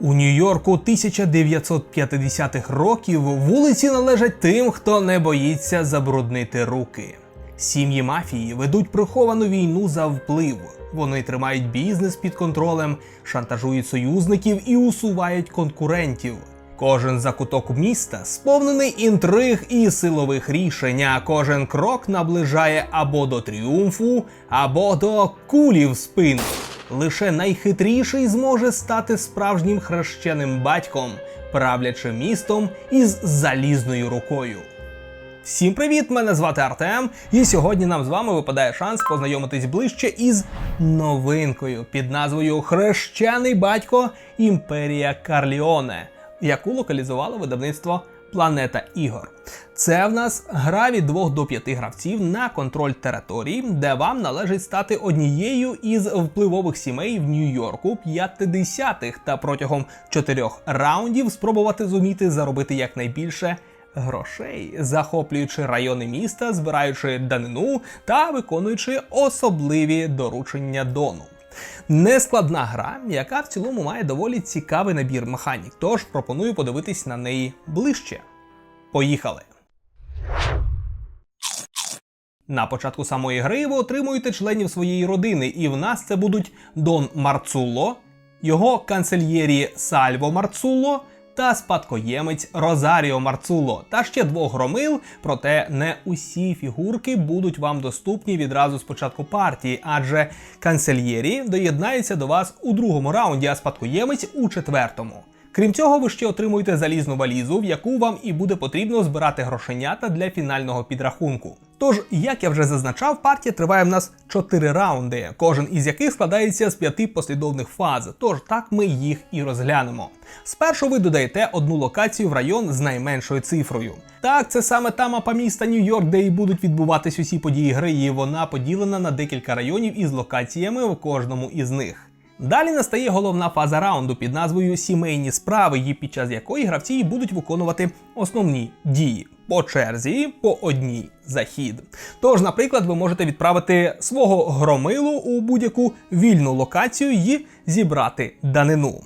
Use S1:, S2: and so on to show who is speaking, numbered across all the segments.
S1: У Нью-Йорку 1950-х років вулиці належать тим, хто не боїться забруднити руки. Сім'ї мафії ведуть приховану війну за вплив. Вони тримають бізнес під контролем, шантажують союзників і усувають конкурентів. Кожен закуток міста сповнений інтриг і силових рішень, а кожен крок наближає або до тріумфу, або до кулі в спину. Лише найхитріший зможе стати справжнім хрещеним батьком, правлячи містом із залізною рукою. Всім привіт! Мене звати Артем, і сьогодні нам з вами випадає шанс познайомитись ближче із новинкою під назвою Хрещений батько Імперія Карліоне, яку локалізувало видавництво Планета Ігор. Це в нас гра від 2 до 5 гравців на контроль території, де вам належить стати однією із впливових сімей в Нью-Йорку 50-х та протягом 4 раундів спробувати зуміти заробити якнайбільше грошей, захоплюючи райони міста, збираючи данину та виконуючи особливі доручення Дону. Нескладна гра, яка в цілому має доволі цікавий набір механік, тож пропоную подивитись на неї ближче. Поїхали! На початку самої гри ви отримуєте членів своєї родини, і в нас це будуть Дон Марцулло, його канцельєрі Сальво Марцулло та спадкоємець Розаріо Марцулло, та ще двох громил, проте не усі фігурки будуть вам доступні відразу з початку партії, адже канцельєрі доєднається до вас у другому раунді, а спадкоємець у четвертому. Крім цього, ви ще отримуєте залізну валізу, в яку вам і буде потрібно збирати грошенята для фінального підрахунку. Тож, як я вже зазначав, партія триває в нас 4 раунди, кожен із яких складається з п'яти послідовних фаз. Тож так ми їх і розглянемо. Спершу ви додаєте одну локацію в район з найменшою цифрою. Так, це саме та мапа міста Нью-Йорк, де і будуть відбуватись усі події гри, і вона поділена на декілька районів із локаціями в кожному із них. Далі настає головна фаза раунду під назвою Сімейні справи, під час якої гравці будуть виконувати основні дії по черзі по одній захід. Тож, наприклад, ви можете відправити свого громилу у будь-яку вільну локацію і зібрати данину.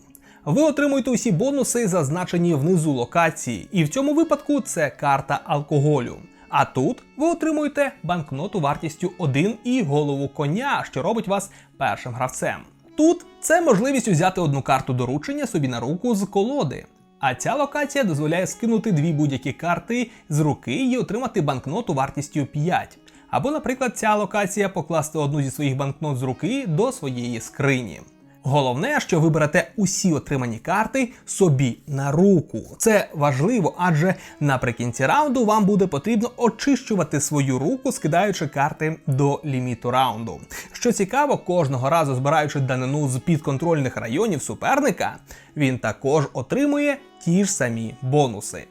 S1: Ви отримуєте усі бонуси, зазначені внизу локації, і в цьому випадку це карта алкоголю. А тут ви отримуєте банкноту вартістю 1 і голову коня, що робить вас першим гравцем. Тут це можливість взяти одну карту доручення собі на руку з колоди. А ця локація дозволяє скинути дві будь-які карти з руки і отримати банкноту вартістю 5. Або, наприклад, ця локація покласти одну зі своїх банкнот з руки до своєї скрині. Головне, що ви берете усі отримані карти собі на руку. Це важливо, адже наприкінці раунду вам буде потрібно очищувати свою руку, скидаючи карти до ліміту раунду. Що цікаво, кожного разу збираючи данину з підконтрольних районів суперника, він також отримує ті ж самі бонуси.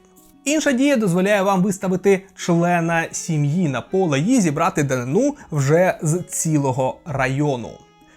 S1: Інша дія дозволяє вам виставити члена сім'ї на поле і зібрати данину вже з цілого району.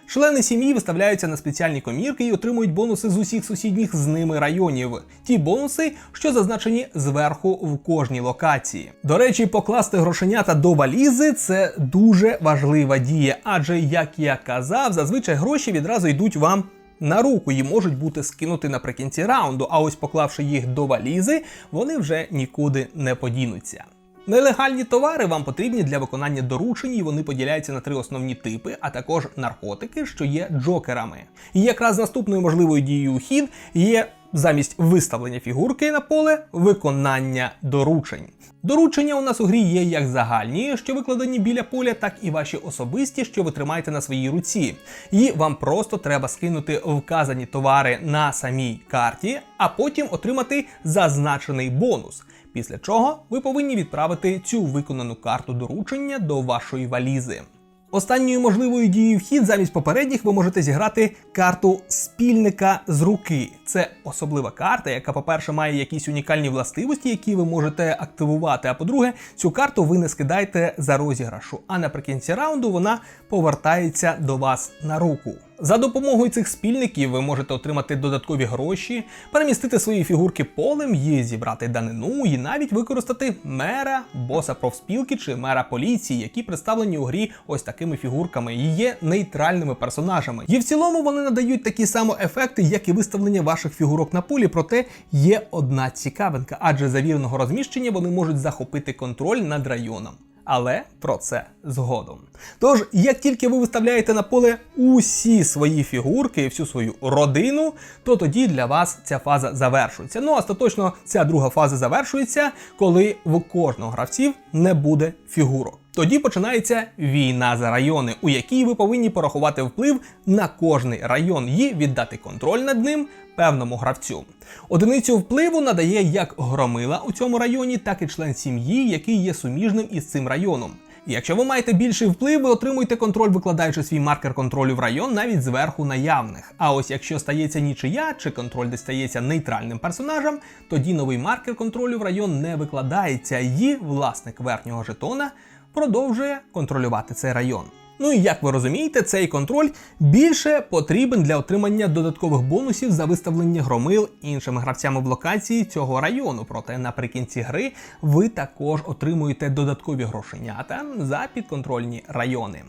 S1: Члени сім'ї виставляються на спеціальні комірки і отримують бонуси з усіх сусідніх з ними районів. Ті бонуси, що зазначені зверху в кожній локації. До речі, покласти грошенята до валізи це дуже важлива дія, адже, як я казав, зазвичай гроші відразу йдуть вам. На руку і можуть бути скинуті наприкінці раунду, а ось поклавши їх до валізи, вони вже нікуди не подінуться. Нелегальні товари вам потрібні для виконання доручень, і вони поділяються на три основні типи, а також наркотики, що є джокерами. І якраз наступною можливою дією у хід є замість виставлення фігурки на поле виконання доручень. Доручення у нас у грі є як загальні, що викладені біля поля, так і ваші особисті, що ви тримаєте на своїй руці. І вам просто треба скинути вказані товари на самій карті, а потім отримати зазначений бонус. Після чого ви повинні відправити цю виконану карту доручення до вашої валізи. Останньою можливою дією вхід замість попередніх ви можете зіграти карту спільника з руки. Це особлива карта, яка, по-перше, має якісь унікальні властивості, які ви можете активувати. А по-друге, цю карту ви не скидаєте за розіграшу, а наприкінці раунду вона повертається до вас на руку. За допомогою цих спільників ви можете отримати додаткові гроші, перемістити свої фігурки полем, і зібрати данину, і навіть використати мера, боса профспілки чи мера поліції, які представлені у грі ось такими такими фігурками і є нейтральними персонажами. І в цілому вони надають такі само ефекти, як і виставлення ваших фігурок на полі. Проте є одна цікавинка, адже за вірного розміщення вони можуть захопити контроль над районом. Але про це згодом. Тож, як тільки ви виставляєте на поле усі свої фігурки і всю свою родину, то тоді для вас ця фаза завершується. Ну, остаточно ця друга фаза завершується, коли в кожного гравців не буде фігурок. Тоді починається війна за райони, у якій ви повинні порахувати вплив на кожний район і віддати контроль над ним певному гравцю. Одиницю впливу надає як громила у цьому районі, так і член сім'ї, який є суміжним із цим районом. Якщо ви маєте більший вплив, ви отримуєте контроль, викладаючи свій маркер контролю в район навіть зверху наявних. А ось якщо стається нічия чи контроль дістається нейтральним персонажам, тоді новий маркер контролю в район не викладається, і власник верхнього жетона продовжує контролювати цей район. Ну і як ви розумієте, цей контроль більше потрібен для отримання додаткових бонусів за виставлення громил іншими гравцями в локації цього району. Проте наприкінці гри ви також отримуєте додаткові грошенята за підконтрольні райони.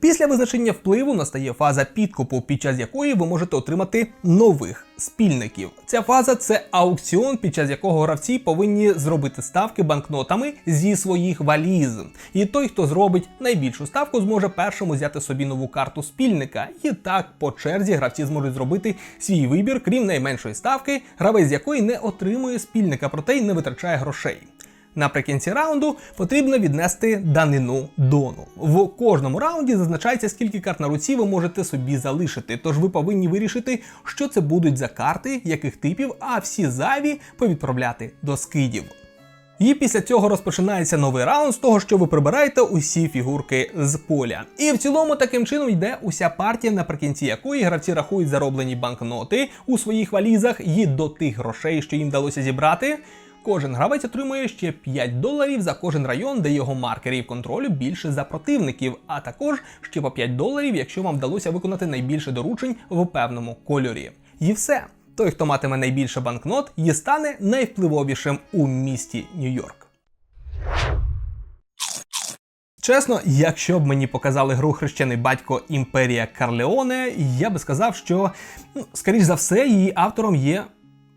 S1: Після визначення впливу настає фаза підкупу, під час якої ви можете отримати нових спільників. Ця фаза це аукціон, під час якого гравці повинні зробити ставки банкнотами зі своїх валіз. І той, хто зробить найбільшу ставку, зможе першому взяти собі нову карту спільника. І так по черзі гравці зможуть зробити свій вибір, крім найменшої ставки, гравець якої не отримує спільника, проте й не витрачає грошей. Наприкінці раунду потрібно віднести данину дону. В кожному раунді зазначається, скільки карт на руці ви можете собі залишити. Тож ви повинні вирішити, що це будуть за карти, яких типів, а всі зайві повідправляти до скидів. І після цього розпочинається новий раунд з того, що ви прибираєте усі фігурки з поля. І в цілому таким чином йде уся партія, наприкінці якої гравці рахують зароблені банкноти у своїх валізах і до тих грошей, що їм вдалося зібрати. Кожен гравець отримує ще 5 доларів за кожен район, де його маркерів контролю більше за противників, а також ще по 5 доларів, якщо вам вдалося виконати найбільше доручень в певному кольорі. І все. Той, хто матиме найбільше банкнот, і стане найвпливовішим у місті Нью-Йорк. Чесно, якщо б мені показали гру хрещений батько Імперія Карлеоне, я би сказав, що, ну, скоріш за все, її автором є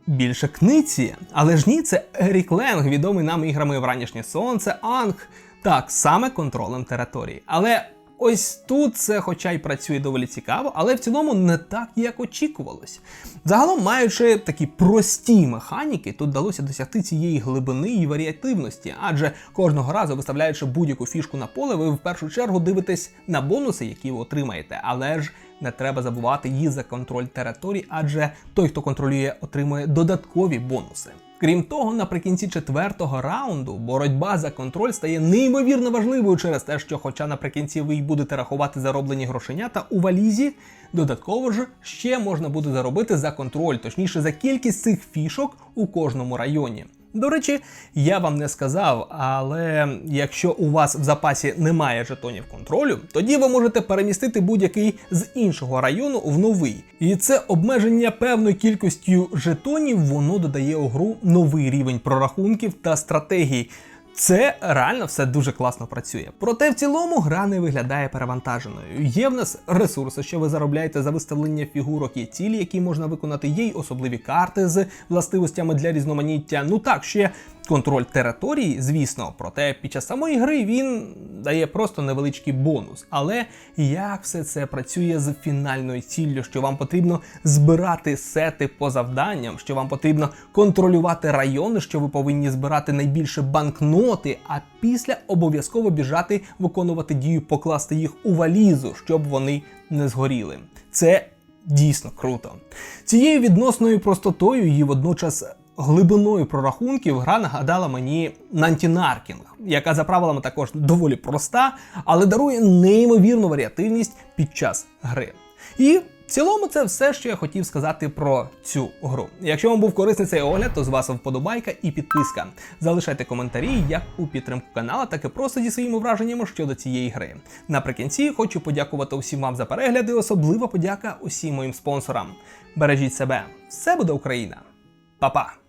S1: більше книці. Але ж ні, це Ерік Ленг, відомий нам іграми Вранішнє Сонце, Анг. Так, саме контролем території. Але ось тут це, хоча й працює доволі цікаво, але в цілому не так, як очікувалось. Загалом, маючи такі прості механіки, тут вдалося досягти цієї глибини і варіативності, адже кожного разу, виставляючи будь-яку фішку на поле, ви в першу чергу дивитесь на бонуси, які ви отримаєте, але ж не треба забувати її за контроль території, адже той, хто контролює, отримує додаткові бонуси. Крім того, наприкінці четвертого раунду боротьба за контроль стає неймовірно важливою через те, що, хоча наприкінці ви й будете рахувати зароблені грошенята у валізі, додатково ж ще можна буде заробити за контроль, точніше за кількість цих фішок у кожному районі. До речі, я вам не сказав, але якщо у вас в запасі немає жетонів контролю, тоді ви можете перемістити будь-який з іншого району в новий. І це обмеження певною кількістю жетонів, воно додає у гру новий рівень прорахунків та стратегій. Це реально все дуже класно працює. Проте в цілому гра не виглядає перевантаженою. Є в нас ресурси, що ви заробляєте за виставлення фігурок, є цілі, які можна виконати, є й особливі карти з властивостями для різноманіття. Ну так, ще контроль території, звісно, проте під час самої гри він дає просто невеличкий бонус. Але як все це працює з фінальною ціллю, що вам потрібно збирати сети по завданням, що вам потрібно контролювати райони, що ви повинні збирати найбільше банкноти, а після обов'язково біжати виконувати дію, покласти їх у валізу, щоб вони не згоріли. Це дійсно круто. Цією відносною простотою і водночас глибиною прорахунків гра нагадала мені Нантінаркінг, яка за правилами також доволі проста, але дарує неймовірну варіативність під час гри. І в цілому це все, що я хотів сказати про цю гру. Якщо вам був корисний цей огляд, то з вас вподобайка і підписка. Залишайте коментарі як у підтримку канала, так і просто зі своїми враженнями щодо цієї гри. Наприкінці хочу подякувати усім вам за перегляди, особлива подяка усім моїм спонсорам. Бережіть себе, все буде Україна! Па-па!